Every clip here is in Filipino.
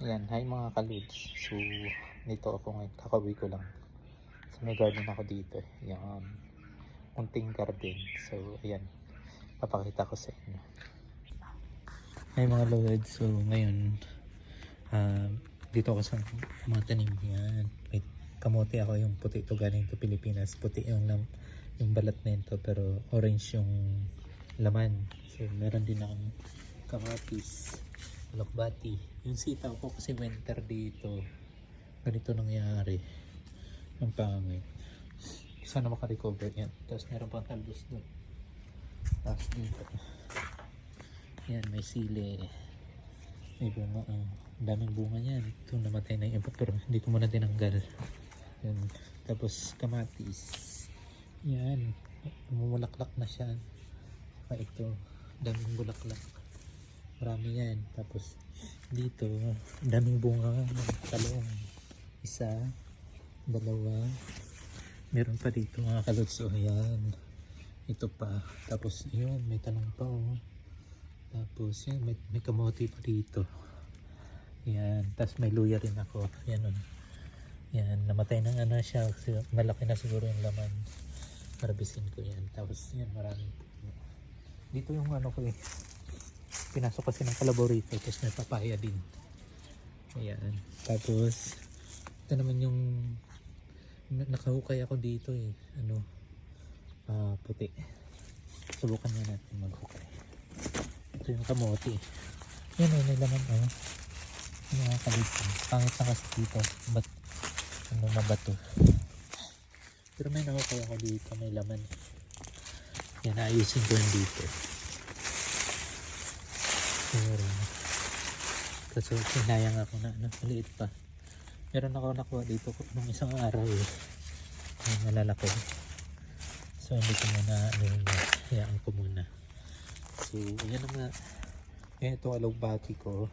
Ayan, hi mga kaludes. So, dito ako ngayon. Kakauwi ko lang. So, may garden ako dito. Ayan. Munting garden. So, ayan. Papakita ko sa inyo. Hi mga lods. So, ngayon, ah, dito ako sa mga tanim. Yan. May kamote ako yung puti ito galing to Pilipinas. Puti yung, lam, yung balat na ito. Pero orange yung laman. So, meron din akong kamatis. Lokbati. Yung sitaw ko kasi winter dito. Ganito nangyari. Ang pangit. Sana makarecover yan. Tapos meron pang talbos doon. Tapos dito. Yan, may sili. May bunga. Ang daming bunga niyan. Ito namatay na yung iba pero hindi ko muna tinanggal. Yan. Tapos kamatis. Yan. Mumulaklak na siya. Saka ito. Daming bulaklak. Marami yan. Tapos dito, daming bunga ng talong. Isa, dalawa. Meron pa dito mga kalutso. Ayan. Ito pa. Tapos yun, may talong pa oh. Tapos yun, may, may kamote pa dito. Yan. Tapos may luya rin ako. Yan oh. Yan. Namatay na nga na siya. Kasi malaki na siguro yung laman. Harbisin ko yan. Tapos yan, maraming puno. Dito yung ano ko eh. Pinasok kasi ng kalabaw rito. Tapos may papaya din. Ayan. Tapos, ito naman yung na- nakahukay ako dito eh. Ano? Ah, puti. Subukan nga natin maghukay. Ito yung kamote. Yan oh, may laman oh. Kalito. Pangit na kasi dito. Ba't ano na ba to? Pero may nahukay ako dito. May laman. Yan, ayusin ko yung dito. Pero, kasi hinayang ako na, ano, maliit pa. Meron ako nakuha dito nung isang araw eh. Ay, malalaki. So, hindi ko muna, ano yun, hayaan ko muna. So, yan na nga. Yan ito, alugbati ko.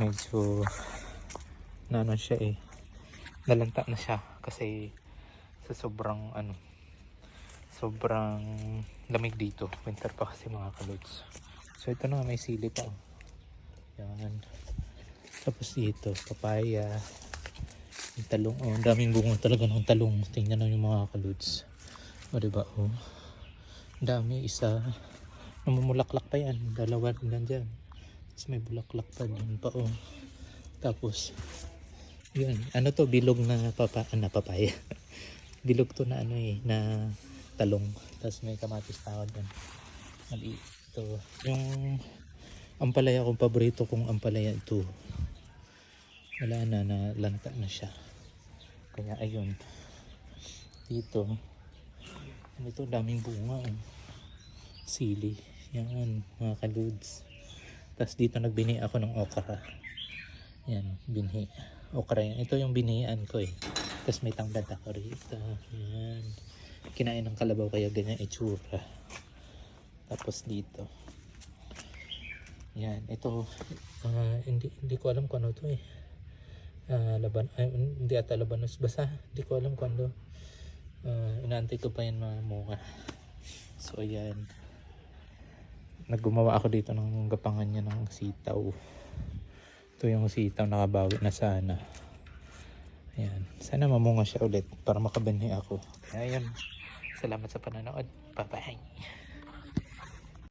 Medyo, na ano siya eh. Nalanta na siya. Kasi, sa sobrang, ano, sobrang lamig dito. Winter pa kasi mga kalods. So, ito na, may sili pa. oh. Yan. Tapos dito, papaya. Yung talong. Oh, ang daming bunga talaga ng talong. Tingnan nyo yung mga kaludes. O, diba? Oh. Dami. Isa. Namumulaklak pa yan. Dalawa din dyan. Tapos may bulaklak pa dun pa. Oh. Tapos, yun. Ano to? Bilog na, papa, ah, na papaya. Bilog to na ano eh. Na talong. Tapos may kamatis tawad dyan. Maliit. Ito. Yung ampalaya kong paborito kong ampalaya ito. Wala na na lanta na siya. Kaya ayun. Dito ito daming bunga oh. sili yan mga kaludes tapos dito nagbini ako ng okra. Yan binhi. Okra yan ito yung binihan ko eh. Tapos may tanglad ako rito. Yan. Kinain ng kalabaw kaya ganyan itsura tapos dito yan, ito ah, hindi hindi ko alam kung ano to eh. Ah, laban ay, hindi ata labanos basta hindi ko alam kung ano. Ah, inaantay ko pa yan mga munga. So ayan. Naggumawa ako dito ng gapangan niya ng sitaw. Ito yung sitaw nakabawi na sana. Ayan. Sana mamunga siya ulit para makabinhi ako. Kaya yun. Salamat sa panonood. Bye-bye.